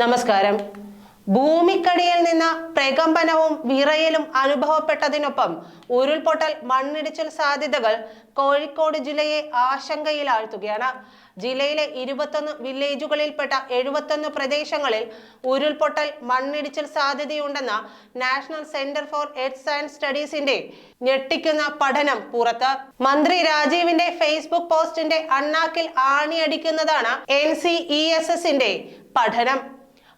നമസ്കാരം. ഭൂമിക്കടിയിൽ നിന്ന് പ്രകമ്പനവും വിറയലും അനുഭവപ്പെട്ടതിനൊപ്പം ഉരുൾപൊട്ടൽ മണ്ണിടിച്ചിൽ സാധ്യതകൾ കോഴിക്കോട് ജില്ലയെ ആശങ്കയിലാഴ്ത്തുകയാണ്. ജില്ലയിലെ ഇരുപത്തൊന്ന് വില്ലേജുകളിൽപ്പെട്ട എഴുപത്തൊന്ന് പ്രദേശങ്ങളിൽ ഉരുൾപൊട്ടൽ മണ്ണിടിച്ചിൽ സാധ്യതയുണ്ടെന്ന national centre for earth science സ്റ്റഡീസിന്റെ ഞെട്ടിക്കുന്ന പഠനം പുറത്ത്. മന്ത്രി രാജീവിന്റെ ഫേസ്ബുക്ക് പോസ്റ്റിന്റെ അണ്ണാക്കിൽ ആണിയടിക്കുന്നതാണ് എൻ സി ഇ എസ് എസിന്റെ പഠനം.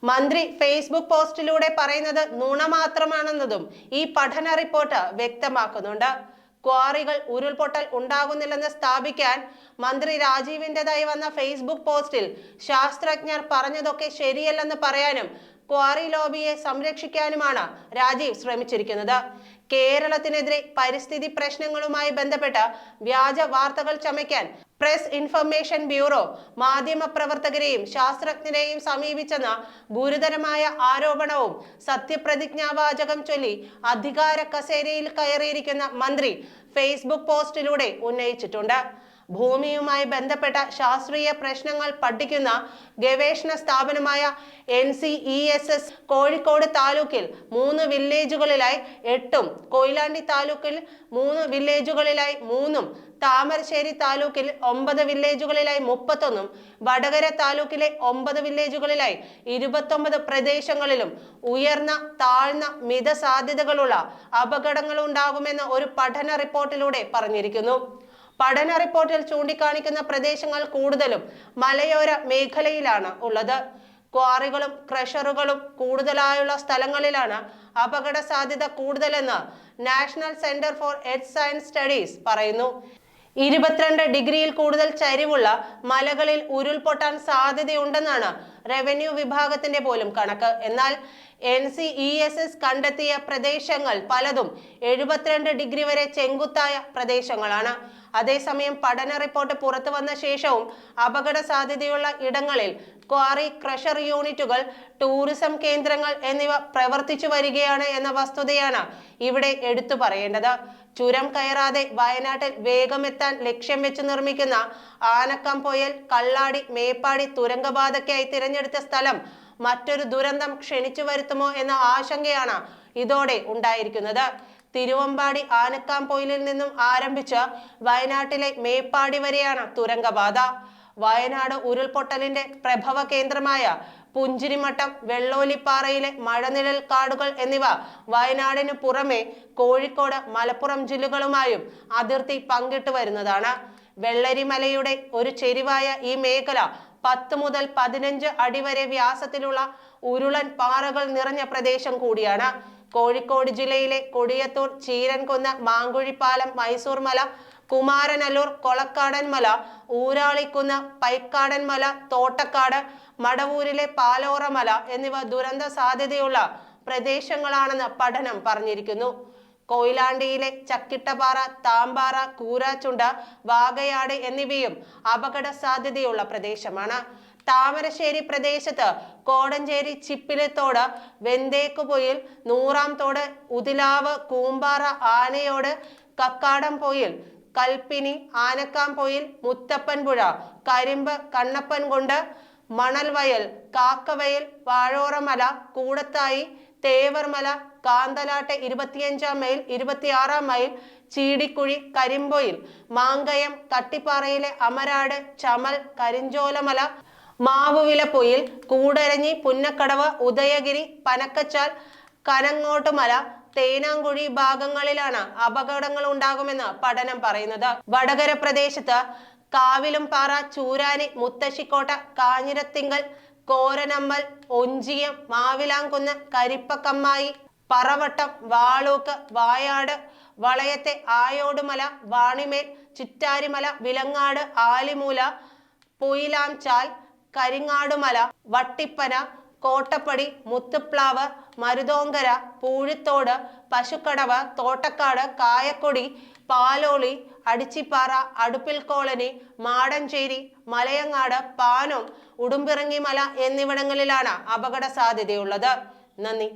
മന്ത്രി ഫേസ്ബുക്ക് പോസ്റ്റിലൂടെ പറയുന്നത് നുണ മാത്രമാണെന്നതും ഈ പഠന റിപ്പോർട്ട് വ്യക്തമാക്കുന്നുണ്ട്. ക്വാറികൾ ഉരുൾപൊട്ടൽ ഉണ്ടാകുന്നില്ലെന്ന് സ്ഥാപിക്കാൻ മന്ത്രി രാജീവിന്റെതായി വന്ന ഫേസ്ബുക്ക് പോസ്റ്റിൽ ശാസ്ത്രജ്ഞർ പറഞ്ഞതൊക്കെ ശരിയല്ലെന്ന് പറയാനും ക്വാറി ലോബിയെ സംരക്ഷിക്കാനുമാണ് രാജീവ് ശ്രമിച്ചിരിക്കുന്നത്. കേരളത്തിനെതിരെ പരിസ്ഥിതി പ്രശ്നങ്ങളുമായി ബന്ധപ്പെട്ട വ്യാജ വാർത്തകൾ ചമയ്ക്കാൻ പ്രസ് ഇൻഫർമേഷൻ ബ്യൂറോ മാധ്യമപ്രവർത്തകരെയും ശാസ്ത്രജ്ഞരെയും സമീപിച്ചെന്ന ഗുരുതരമായ ആരോപണവും സത്യപ്രതിജ്ഞാവാചകം ചൊല്ലി അധികാര കസേരയിൽ കയറിയിരിക്കുന്ന മന്ത്രി ഫേസ്ബുക്ക് പോസ്റ്റിലൂടെ ഉന്നയിച്ചിട്ടുണ്ട്. ഭൂമിയുമായി ബന്ധപ്പെട്ട ശാസ്ത്രീയ പ്രശ്നങ്ങൾ പഠിക്കുന്ന ഗവേഷണ സ്ഥാപനമായ N C E S S Kozhikode താലൂക്കിൽ മൂന്ന് വില്ലേജുകളിലായി എട്ടും കൊയിലാണ്ടി താലൂക്കിൽ മൂന്ന് വില്ലേജുകളിലായി മൂന്നും താമരശ്ശേരി താലൂക്കിൽ ഒമ്പത് വില്ലേജുകളിലായി മുപ്പത്തൊന്നും വടകര താലൂക്കിലെ ഒമ്പത് വില്ലേജുകളിലായി ഇരുപത്തൊമ്പത് പ്രദേശങ്ങളിലും ഉയർന്ന താഴ്ന്ന മിത സാധ്യതകളുള്ള അപകടങ്ങൾ ഉണ്ടാകുമെന്ന് ഒരു പഠന റിപ്പോർട്ടിലൂടെ പറഞ്ഞിരിക്കുന്നു. പഠന റിപ്പോർട്ടിൽ ചൂണ്ടിക്കാണിക്കുന്ന പ്രദേശങ്ങൾ കൂടുതലും മലയോര മേഖലയിലാണ് ഉള്ളത്. ക്വാറികളും ക്രഷറുകളും കൂടുതലായുള്ള സ്ഥലങ്ങളിലാണ് അപകട സാധ്യത കൂടുതലെന്ന് national centre for earth science studies പറയുന്നു. ഇരുപത്തിരണ്ട് ഡിഗ്രിയിൽ കൂടുതൽ ചരിവുള്ള മലകളിൽ ഉരുൾപൊട്ടാൻ സാധ്യതയുണ്ടെന്നാണ് റവന്യൂ വിഭാഗത്തിന്റെ പോലും കണക്ക്. എന്നാൽ N C E S S കണ്ടെത്തിയ പ്രദേശങ്ങൾ പലതും എഴുപത്തിരണ്ട് ഡിഗ്രി വരെ ചെങ്കുത്തായ പ്രദേശങ്ങളാണ്. അതേസമയം പഠന റിപ്പോർട്ട് പുറത്തു വന്ന ശേഷവും അപകട സാധ്യതയുള്ള ഇടങ്ങളിൽ ക്വാറി ക്രഷർ യൂണിറ്റുകൾ ടൂറിസം കേന്ദ്രങ്ങൾ എന്നിവ പ്രവർത്തിച്ചു വരികയാണ് എന്ന വസ്തുതയാണ് ഇവിടെ എടുത്തു പറയേണ്ടത്. ചുരം കയറാതെ വയനാട്ടിൽ വേഗമെത്താൻ ലക്ഷ്യം വെച്ച് നിർമ്മിക്കുന്ന ആനക്കം പൊയൽ കള്ളാടി മേപ്പാടി തുരങ്കപാതയ്ക്കായി തിരഞ്ഞെടുത്ത സ്ഥലം മറ്റൊരു ദുരന്തം ക്ഷണിച്ചു വരുത്തുമോ എന്ന ആശങ്കയാണ് ഇതോടെ ഉണ്ടായിരിക്കുന്നത്. തിരുവമ്പാടി ആനക്കാംപൊയിലിൽ നിന്നും ആരംഭിച്ച് വയനാട്ടിലെ മേപ്പാടി വരെയാണ് തുരങ്കപാത. വയനാട് ഉരുൾപൊട്ടലിന്റെ പ്രഭവ കേന്ദ്രമായ പുഞ്ചിരിമട്ടം വെള്ളോലിപ്പാറയിലെ മഴനിഴൽ കാടുകൾ എന്നിവ വയനാടിന് പുറമെ കോഴിക്കോട് മലപ്പുറം ജില്ലകളുമായും അതിർത്തി പങ്കിട്ടു വരുന്നതാണ്. വെള്ളരിമലയുടെ ഒരു ചെരിവായ ഈ മേഖല പത്ത് മുതൽ പതിനഞ്ച് അടി വരെ വ്യാസത്തിലുള്ള ഉരുളൻ പാറകൾ നിറഞ്ഞ പ്രദേശം കൂടിയാണ്. കോഴിക്കോട് ജില്ലയിലെ കൊടിയത്തൂർ ചീരൻകുന്ന് മാങ്കുഴിപ്പാലം മൈസൂർ മല കുമാരനല്ലൂർ കൊളക്കാടൻ മല ഊരാളിക്കുന്ന് പൈക്കാടൻ മല തോട്ടക്കാട് മടവൂരിലെ പാലോറ മല എന്നിവ ദുരന്ത സാധ്യതയുള്ള പ്രദേശങ്ങളാണെന്ന് പഠനം പറഞ്ഞിരിക്കുന്നു. കൊയിലാണ്ടിയിലെ ചക്കിട്ടപാറ താമ്പാറ കൂരാച്ചുണ്ട വാകയാട് എന്നിവയും അപകട സാധ്യതയുള്ള പ്രദേശമാണ്. താമരശ്ശേരി പ്രദേശത്ത് കോടഞ്ചേരി ചിപ്പിലത്തോട് വെന്തേക്കുപൊയിൽ നൂറാം തോട് ഉതിലാവ് കൂമ്പാറ ആനയോട് കക്കാടംപൊയിൽ കൽപ്പിനി ആനക്കാംപൊയിൽ മുത്തപ്പൻപുഴ കരിമ്പ് കണ്ണപ്പൻകൊണ്ട് മണൽവയൽ കാക്കവയൽ വാഴോറമല കൂടത്തായി തേവർമല കാന്തലാട്ടെ ഇരുപത്തിയഞ്ചാം മൈൽ ഇരുപത്തിയാറാം മൈൽ ചീടിക്കുഴി കരിമ്പൊയിൽ മാങ്കയം കട്ടിപ്പാറയിലെ അമരാട് ചമൽ കരിഞ്ചോലമല മാവുവിലപ്പൊയിൽ കൂടരഞ്ഞി പുന്നക്കടവ് ഉദയഗിരി പനക്കച്ചാൽ കനങ്ങോട്ടുമല തേനാങ്കുഴി ഭാഗങ്ങളിലാണ് അപകടങ്ങൾ ഉണ്ടാകുമെന്ന് പഠനം പറയുന്നത്. വടകര പ്രദേശത്ത് കാവിലും പാറ ചൂരാനി മുത്തശ്ശിക്കോട്ട കാഞ്ഞിരത്തിങ്കൽ കോരനമ്മൽ ഒഞ്ചിയം മാവിലാംകുന്ന് കരിപ്പക്കമ്മായി പറവട്ടം വാളൂക്ക് വായാട് വളയത്തെ ആയോടുമല വാണിമേൽ ചിറ്റാരിമല വിലങ്ങാട് ആലിമൂല പൊയിലാംചാൽ കരിങ്ങാടുമല വട്ടിപ്പന കോട്ടപ്പടി മുത്തുപ്ലാവ് മരുതോങ്കര പൂഴിത്തോട് പശുക്കടവ് തോട്ടക്കാട് കായക്കൊടി പാലോളി അടിച്ചിപ്പാറ അടുപ്പിൽ കോളനി മാടഞ്ചേരി മലയങ്ങാട് പാനം ഉടുമ്പിറങ്ങി മല എന്നിവിടങ്ങളിലാണ് അപകട സാധ്യതയുള്ളത് നന്ദി.